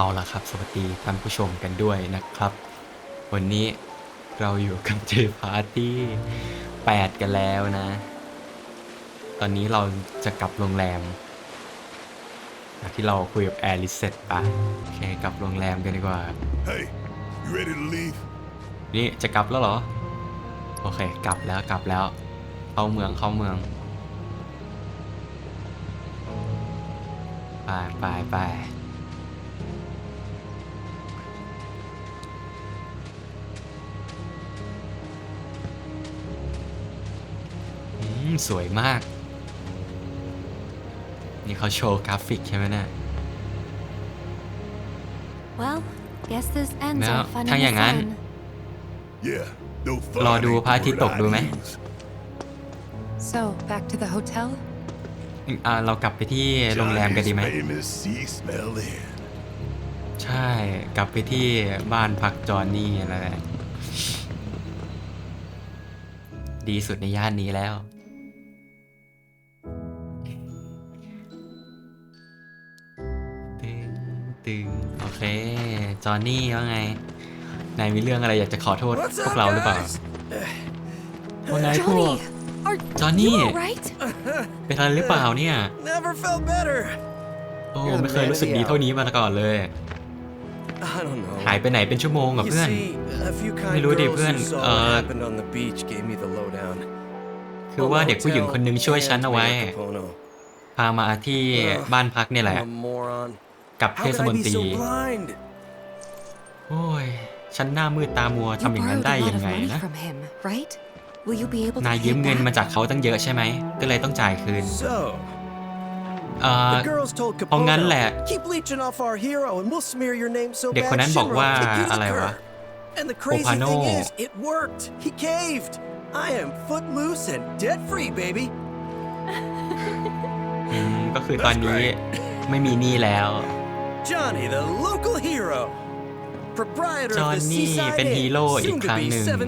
เอาละครับสวัสดีท่านผู้ชมกันด้วยนะครับ วันนี้เราอยู่กับเจพาร์ตี้8กันแล้วนะ ตอนนี้เราจะกลับโรงแรม ที่เราคุยกับแอริเซตไปโอเคกลับโรงแรมกันดีกว่า Hey you ready to leave นี่จะกลับแล้วเหรอโอเคกลับแล้วกลับแล้ว เข้าเมืองเข้าเมืองไปไปไปสวยมากนี่เขาโชว์กราฟิกใช่ไหมเนี่ย Well, guess this ends แล้ว our fun ้งอย่างนั้นรอดูพระอาทิตย์ตกดูไหม So, back to the hotel? อ่เรากลับไปที่โรงแรมกันดีไหมใช่กลับไปที่บ้านพักจอห์นนี่อะไรดีสุดในย่านนี้แล้วจอห์นนี่ว่าไง นายมีเรื่องอะไรอยากจะขอโทษพวกเราหรือเปล่าว่าไงพวกจอห์นนี่ เป็นอะไรหรือเปล่าเนี่ย โอ้ไม่เคยรู้สึกดีเท่านี้มาก่อนเลย หายไปไหนเป็นชั่วโมงกับเพื่อน ไม่รู้ดิเพื่อน เออคือว่าเด็กผู้หญิงคนนึงช่วยฉันเอาไว้ พามาที่บ้านพักนี่แหละ กับเทศมนตรีโอ้ยฉันหน้ามืดตามัวทำอย่างนั้นได้ยังไงนะ นายยืมเงินมาจากเขาตั้งเยอะใช่ไหมก็เลยต้องจ่ายคืนเอพราะงั้นแหละ เด็กคนนั้นบอกว่าอะไรวะโอพาโน่ I am f o ก็คือตอนนี้ไม่มีหนี้แล้ว Johnny the local hero จอห์นนี่เป็นฮีโร่อีกครั้งหนึ่งน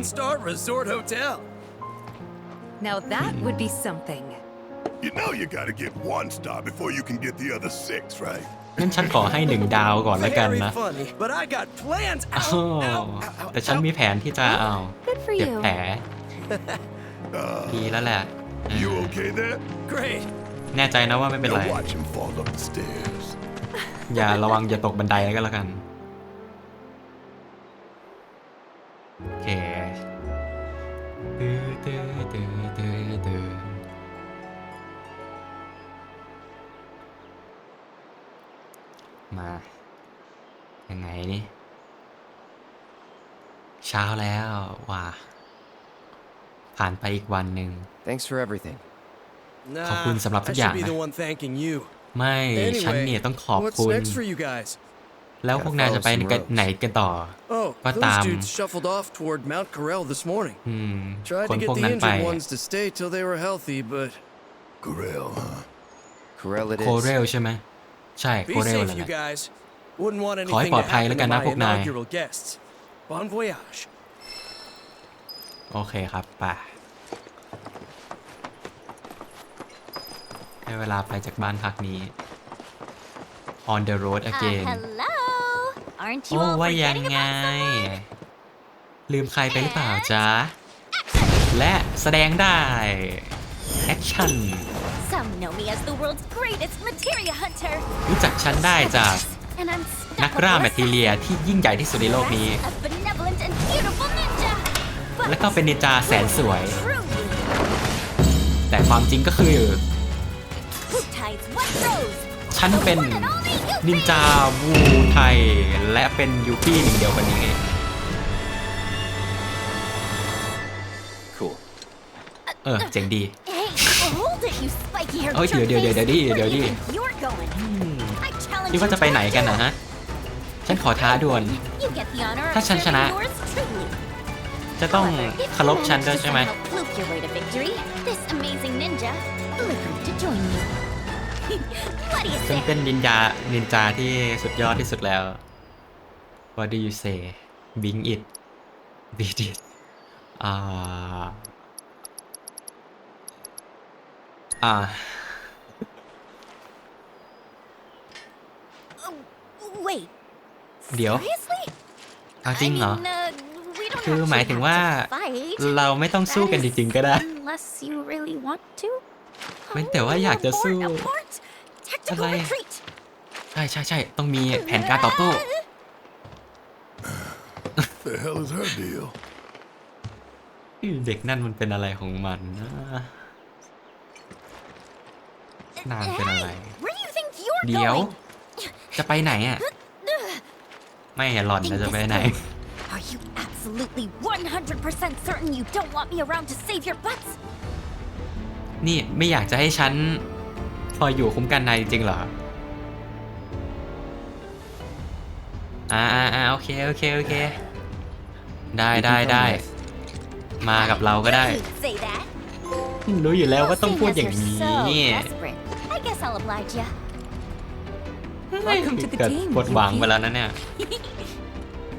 งั้นฉันขอให้หนึ่งดาวก่อนแล้วกันนะอ้แต่ฉันมีแผนที่จะเอาเก็บแผลดีแล้วแหละแน่ใจนะว่าไม่เป็นไรอย่าระวังอย่าตกบันไดแล้วก็แล้วกันายังไงนี่เช้าแล้วว่าผ่านไปอีกวันหนึ่ง Thanks for everything ขอบคุณสำหรับทุกอย่างนะไม่ฉันเนี่ยต้องขอบคุณแล้วพวกนายจะไปไหนกันต่อก็ตามอืมคนพวกนั้นไปโคเรลใช่ไหมใช่โคเรลเลยขอให้ปลอดภัยแล้วกันนะพวกนายโอเคครับป่ะได้เวลาไปจากบ้านพักนี้ on the road again o โอ้ว่ายังไงลืมใครไปหรือเปล่าจ๊ะและแสดงได้แอคชั่นรู้จักฉันได้จากนักล่าแมทเทียที่ยิ่งใหญ่ที่สุดในโลกนี้ และก็เป็นนินจาแสนสวย แต่ความจริงก็คือ ฉันเป็นนินจาวูไทย และเป็นยูพี่หนึ่งเดียวกันนี้ c o o เออเจ๋งดีเอ้ยเดี๋ยวเดี๋ยวเดี๋ยวเดี๋ยวดิเดี๋ยวดินี่ว่าจะไปไหนกันนะฮะ ฉันขอท้าด่วนถ้าฉันชนะ จะต้องเคารพฉันด้วยใช่ไหมฉันเป็นนินจานินจาที่สุดยอดที่สุดแล้ว What do you say? Bing it. Beat it. อ่า่าเดี๋ยวอาจริงเหรอคือหมายถึงว่าเราไม่ต้องสู้กันจริงๆก็ได้แม้แต่ว่าอยากจะสู้อะไรใช่ใช่ใช่ต้องมีแผนการตอบโต้เด็กนั่นมันเป็นอะไรของมันนะนางเป็นอะไรเดี๋ยวจะไปไหนอ่ะไม่หล่อนจะไปไหน Are you absolutely 100% certain you don't want me around to save your butts? นี่ไม่อยากจะให้ฉันคอยอยู่คุ้มกันนายจริงเหรอ อ่าอ่าโอเคโอเคโอเคได้ได้ได้มากับเราก็ได้รู้อยู่แล้วว่าต้องพูดอย่างนี้ I guess I'll oblige you. a w e l c m e to t h เกิดบทหวังไปแล้วนะเนี่ย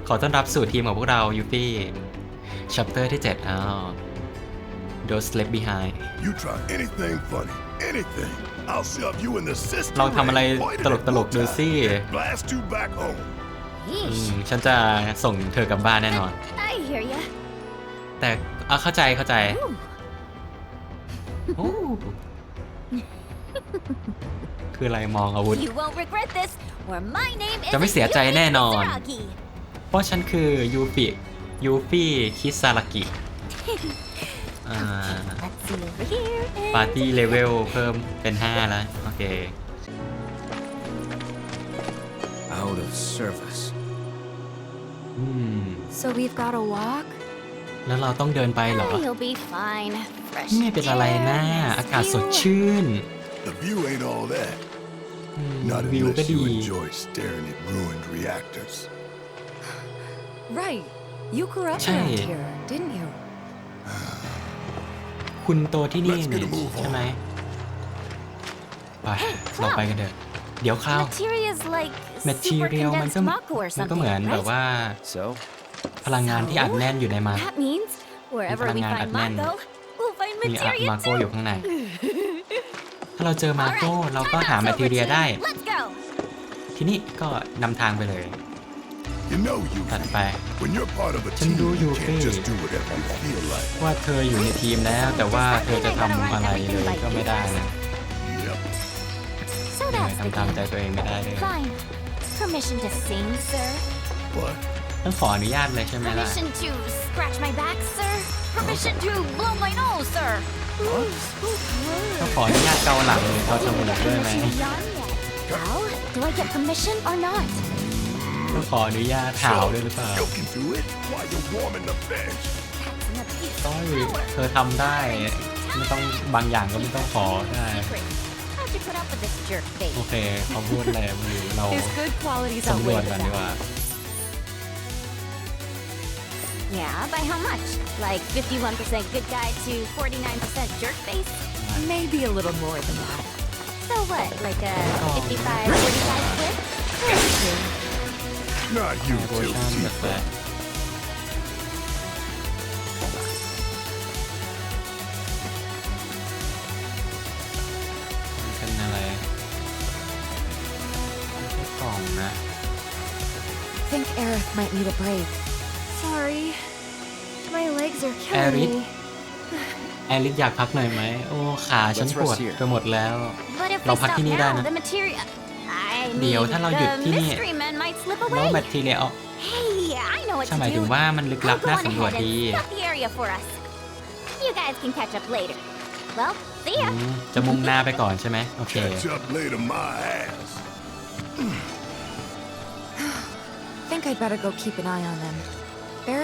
ขอต้อนรับสู่ทีมของพวกเรายูฟี่ Chapter ที่7อ้าว Don't sleep behind You try anything funny, anything. I'll shove you in the system. ลองทำอะไรตลกตลกดูสิ Blast you back home. ฉันจะส่งเธอกลับบ้านแน่นอน I hear ya. แต่เข้าใจเข้าใจ Ooh. คืออะไรมองอาวุธจะไม่เสียใจแน่นอน เพราะฉันคือยูฟิยูฟี่คิซารากิปาร์ตี้เลเวลเพิ่มเป็น5แล้วโอเค Out of service. อืม So we've got walk? แล้วเราต้องเดินไปเหรอไม่เป็นอะไรนะ อากาศสดชื่น The view ain't all that. Not วิวก็ unless ดี you enjoy staring at ruined reactors. Right. You grew up around Chai. here, didn't you? คุณโตที่นี่ Let's เนี่ย get a move on. ใช่ไหมไป Hey, เราไปกันเถอะเดี๋ยวข้าว Materials like แมทชีเรียลมันก็ supercondensed มันก็เหมือนแบบว่า So, พลังงานที่อัดแน่นอยู่ในมัน That means wherever we find พลังงานอัดแน่น Mako, we'll find มีอะ Materia มาโก too. อยู่ข้างในถ้าเราเจอมาโก้เราก็หาแมทเทียได้ ทีนี้ก็นำทางไปเลยถัดไปฉันรู้อยู่พี่ว่าเธออยู่ในทีมแล้วแต่ว่าเธอจะทำอะไรเลยก็ไม่ได้นะทำตามใจตัวเองไม่ได้เลยต้องขออนุญาตเลยใช่ไหมล่ะต้องขออนุญาตเกาหลังหรือเกาจมูกด้วยไหมต้องขออนุญาตถาวด้วยหรือเปล่าอเธอทำได้ไม่ต้องบางอย่างก็ไม่ต้องขอได้โอเคเขาพูดแล้วหรือเราสำรวจกันดีกว่า Yeah, by how much? Like 51% good guy to 49% jerk face? Maybe a little more than that. So what, like a 55, 45 split? Not you, two people. think Aerith might need a break. Sorry, my legs are k อยากพักหน่อยไหมโอ้ ขาฉันปวดไปหมดแล้ว เราพักที่นี่ได้นะเดี๋ยวถ้าเราหยุดที่นี่น้องแบคทีเรียเอาใช่หมายถึงว่ามันลึกลับน่าสำรวจดีจะมุ่งหน้าไปก่อนใช่ไหมโอเค Think I'd better go keep an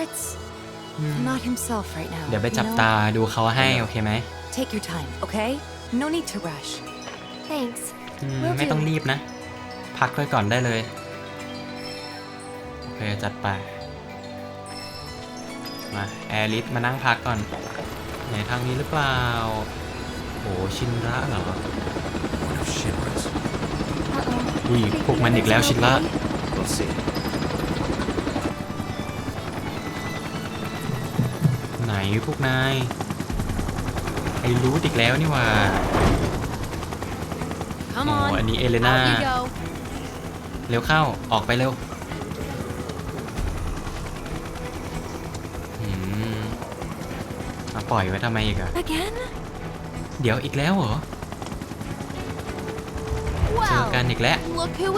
e not himself right now. เดี๋ยวไปจับตาดูเขาให้โอเคไหม Take your time, okay? No need to rush. Thanks. ไม่ต้องรีบนะ พักไว้ก่อนได้เลยโอเคจัดไปมาแอริสมานั่งพักก่อน ไหนทางนี้หรือเปล่าโอ้ชินระเหรอวิ่งอุ้ยพวกมันอีกแล้ว ชินระไพวกนายไอ้รู้อีกแล้วนี่ว่าโอ้อันนี้เอเลนาเร็วเข้า ออกไปเร็วมปล่อยไว้ทำไมอีกอะ Again? เดี๋ยวอีกแล้วเหรอ wow. เจอกันอีกแล้ว o w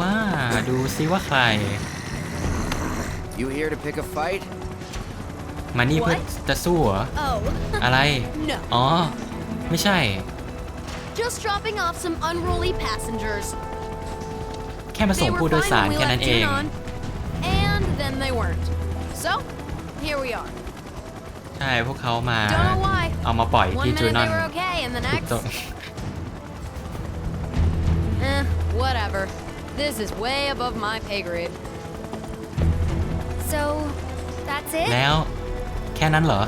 ว้าดูซิว่าใคร You here to pick a fight? มานี่เพื่อจะสู้เหรออะไรอ๋อไม่ใช่ Just dropping off some unruly passengers. แค่มาส่ง They ผู้ were โดย fine สาร when we แค่นั้น left เอง Yunnan, and then they weren't. So, here we are. ใช่พวกเขามา Don't know why. เอามาปล่อย One ที่จู minute นอน they were okay, and the ถูก next, ต้อง eh, whatever. This is way above my pay grade. So, that's it? แล้วแค่นั้นเหรอ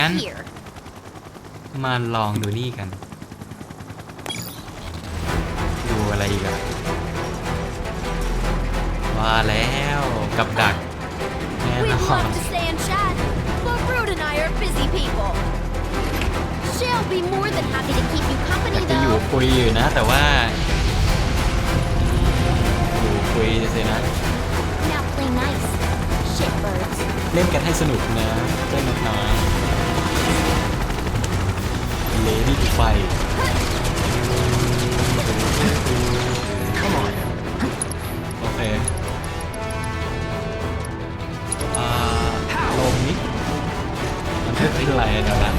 งั้นมาลองดูนี่กัน ดูอะไรอีกอะว่าแล้วกับดักแน่นอน She'll อยู่คุยอยู่นะแต่ว่า อยู่คุยจะเสียนะเล่นกันให้สนุกนะ เจ้านกน้อยเลดี้ไฟ c ไฟโอเค อ่าลมนีดมันไม่เป็นไรเนี่ยนะ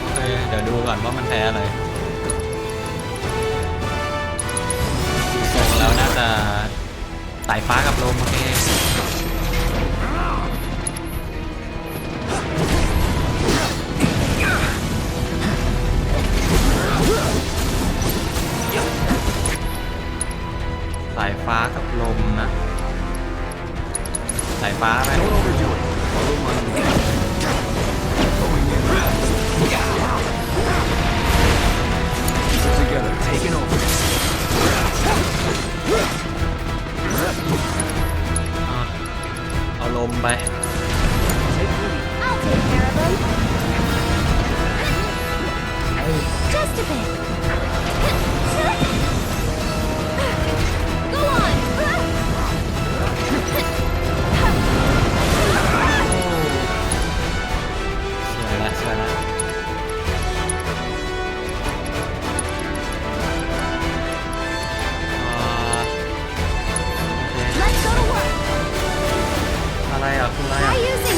โอเเดี๋ยวดูก่อนว่ามันแพ้อะไรสายฟ้ากับลมโอเค สายฟ้ากับลมนะ สายฟ้าไปโลมไป I use it.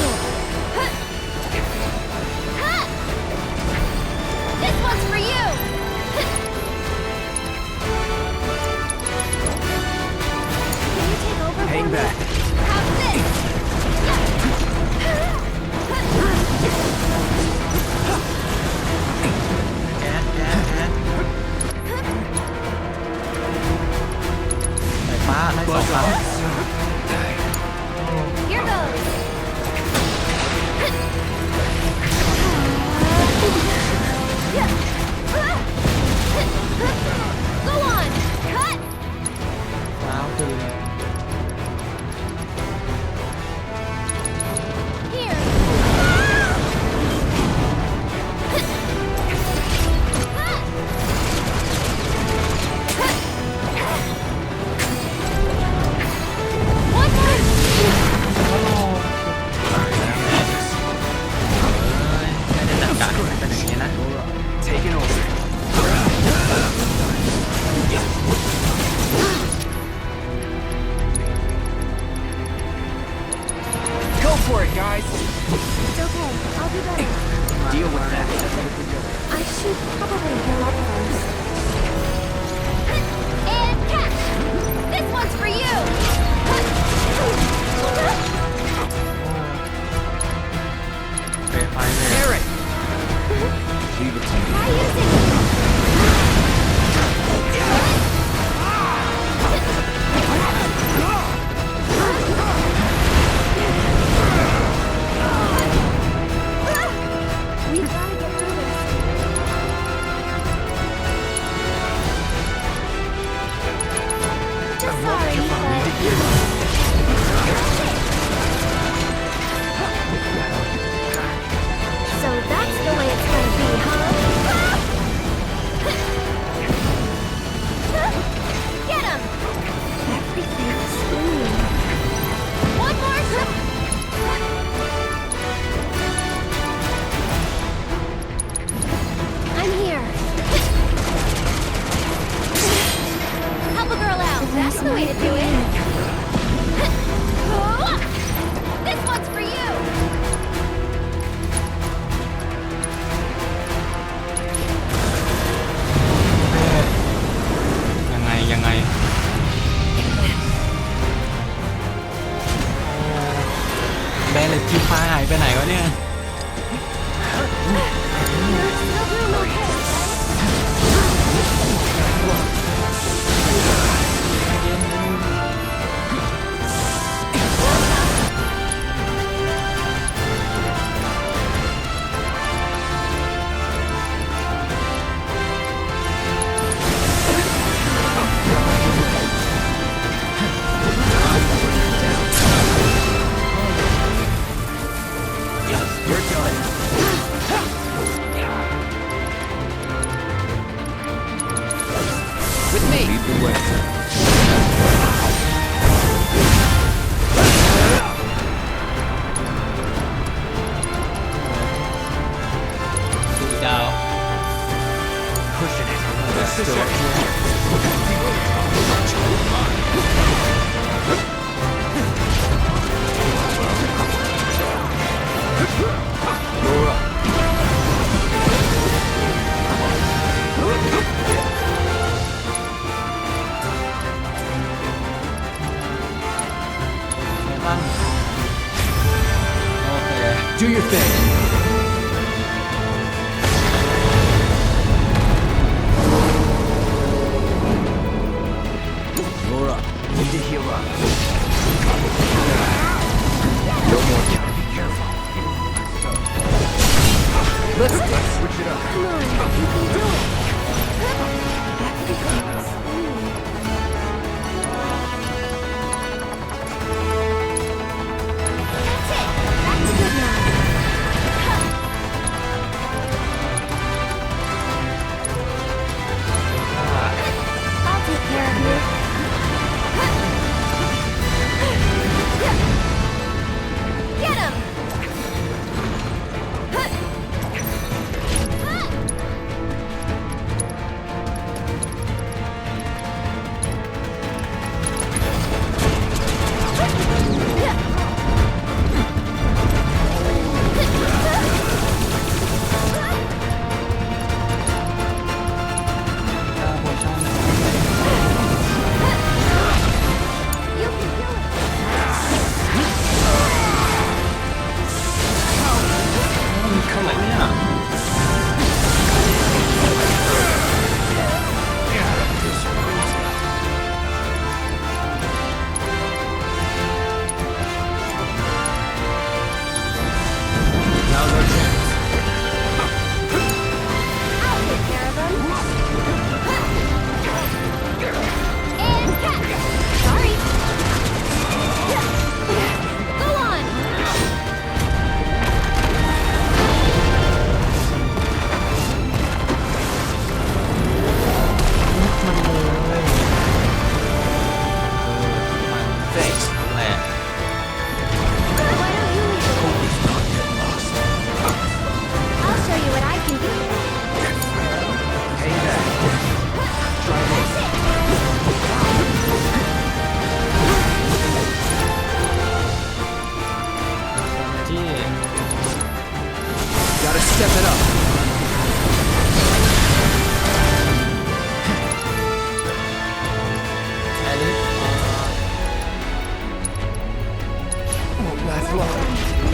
Last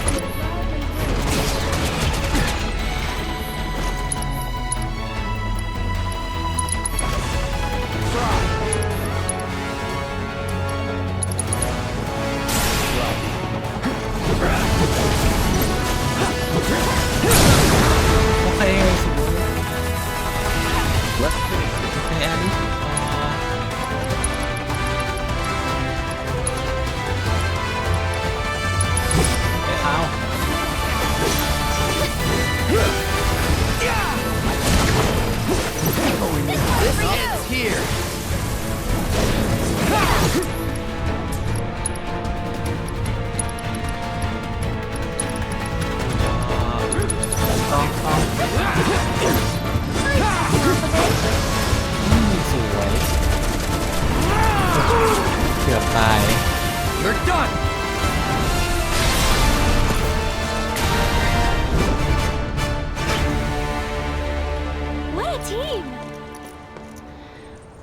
one. die. You're done! What a team!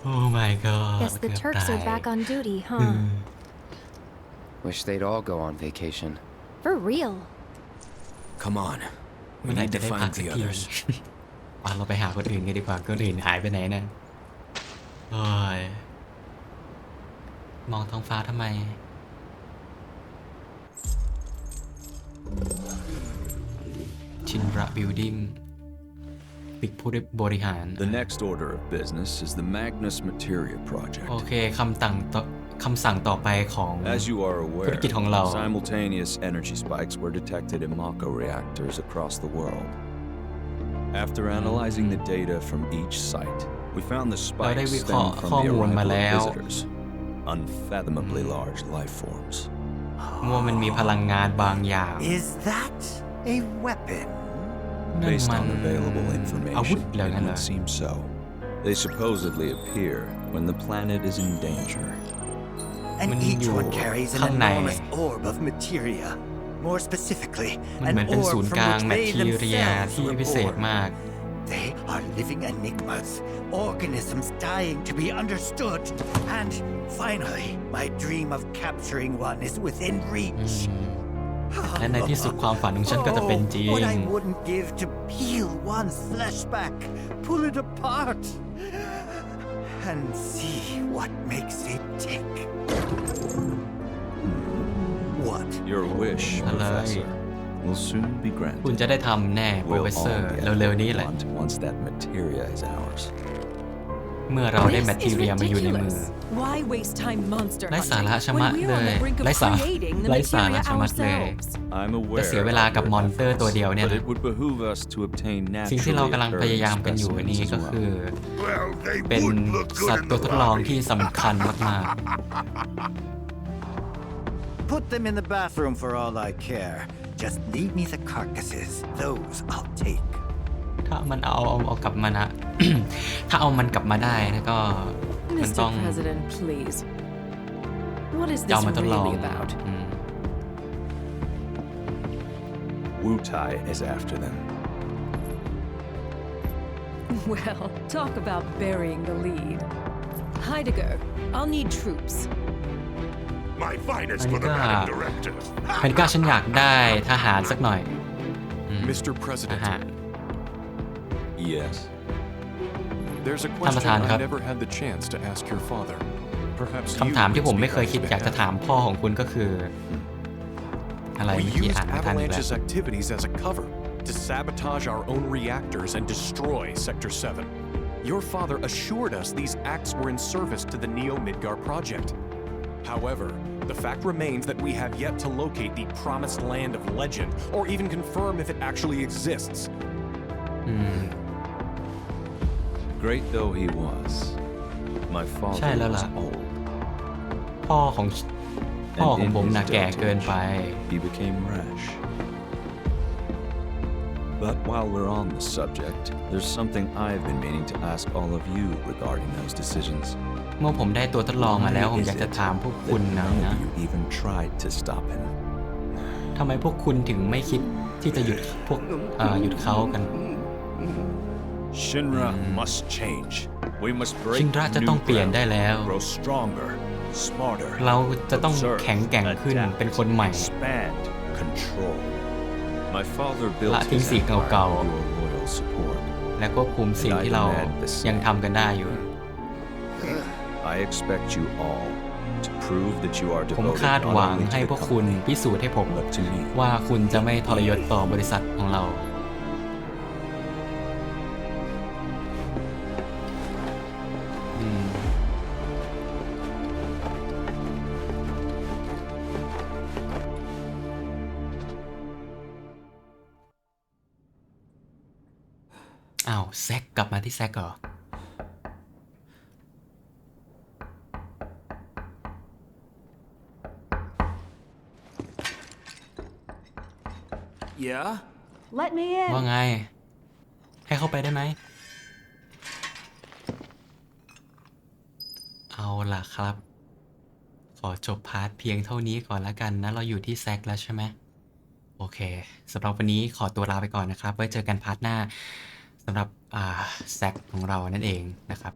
Oh my god. Guess the Turks die. are back on duty, huh? Hmm. Wish they'd all go on vacation. For real. Come on. We need to find the others. เราไปหาคนอื่นกันดีกว่าคนอื่นหายไปไหนนะโอ้ยมองท้องฟ้าทำไมชินระบิวดิ้งบิ๊กผู้บริหาร The next order of business is the Magnus Materia Project. โอเคคำสั่งต่อคำสั่งต่อไปของ As you are ธุร a w a r กิจของเรา simultaneous energy spikes were detected in Mako reactors across the world. After analyzing the data from each site, we found the spikes stemmed from the arrival of visitors unfathomably large life forms. Is that a weapon? Based on available information, it เหรอ would seem so. They supposedly appear when the planet is in danger. And each one carries an enormous orb of materia. More specifically, an orb from which they ทีเรีย themselves ที่ were born. They are living enigmas, organisms dying to be understood. And finally, my dream of capturing one is within reach. และในที่สุดความฝันของฉันก็จะเป็นจริง mm. oh, What I wouldn't give to peel one's flesh back, pull it apart, and see what makes it tick. What? Your wish, Professor. คุณจะได้ทำแน่โปรเฟสเซอร์เร็วๆนี้แหละเมื่อเราได้แมทเทียมาอยู่ในมือไร้สาระชมัดเลยไร้สาระไร้สาระชมัดเลยจะเสียเวลากับมอนสเตอร์ตัวเดียวเนี่ยหรือสิ่งที่เรากำลังพยายามกันอยู่นี้ก็คือ เป็นสัตว์ตัวทดลองที่สำคัญมากๆ Put them in the bathroom for all I care. Just leave me the carcasses. Those I'll take. ถ้ามันเอาเอาเอากลับมานะถ้าเอามันกลับมาได้นะก็มันต้อง Mr. President, please. What is this really about? อืม mm. Wu Tai is after them. Well, talk about burying the lead. Heidegger, I'll need troops. My finest for Mr. President, Yes. there's a question I ท่านประธานครับ never had the chance to ask your father. Perhaps you คำถาม could ที่ผม speak ไม่เคย on คิด We used Avalanche's activities as a cover to sabotage our own reactors and destroy Sector 7. Your father assured us these acts were in service to the Neo Midgar project. However, the fact remains that we have yet to locate the promised land of legend, or even confirm if it actually exists. Hmm. Great though he was, my father was old, พ่อของพ่อของผมน่ะแก่เกินไป he became rash. But while we're on the subject, there's something I've been meaning to ask all of you regarding those decisions. เมื่อผมได้ตัวทดลองมาแล้วผมอยากจะถามพวกคุณนะนะ ทำไมพวกคุณถึงไม่คิดที่จะหยุดพวกหยุดเขากัน Shinra must change We must break ชินระจะต้องเปลี่ยนได้แล้ว เราจะต้องแข็งแกร่งขึ้นเป็นคนใหม่ละทิ้งสิ่งเก่าๆ และควบคุมสิ่งที่เรายังทำกันได้อยู่ I expect you all to prove that you are ผม devoted คาดหวังให้พวกคุณพิสูจน์ให้ผมว่าคุณจะไม่ทรยศต่อบริษัทของเราออ้าวแซกกลับมาที่แซกเหรอ y e a Let me in. ว่าไง ให้เข้าไปได้ไหม เอาล่ะครับ ขอจบพาร์ทเพียงเท่านี้ก่อนละกันนะ เราอยู่ที่แซกแล้วใช่ไหมโอเคสำหรับวันนี้ขอตัวลาไปก่อนนะครับ ไว้เจอกันพาร์ทหน้าสำหรับแซกของเรานั่นเองนะครับ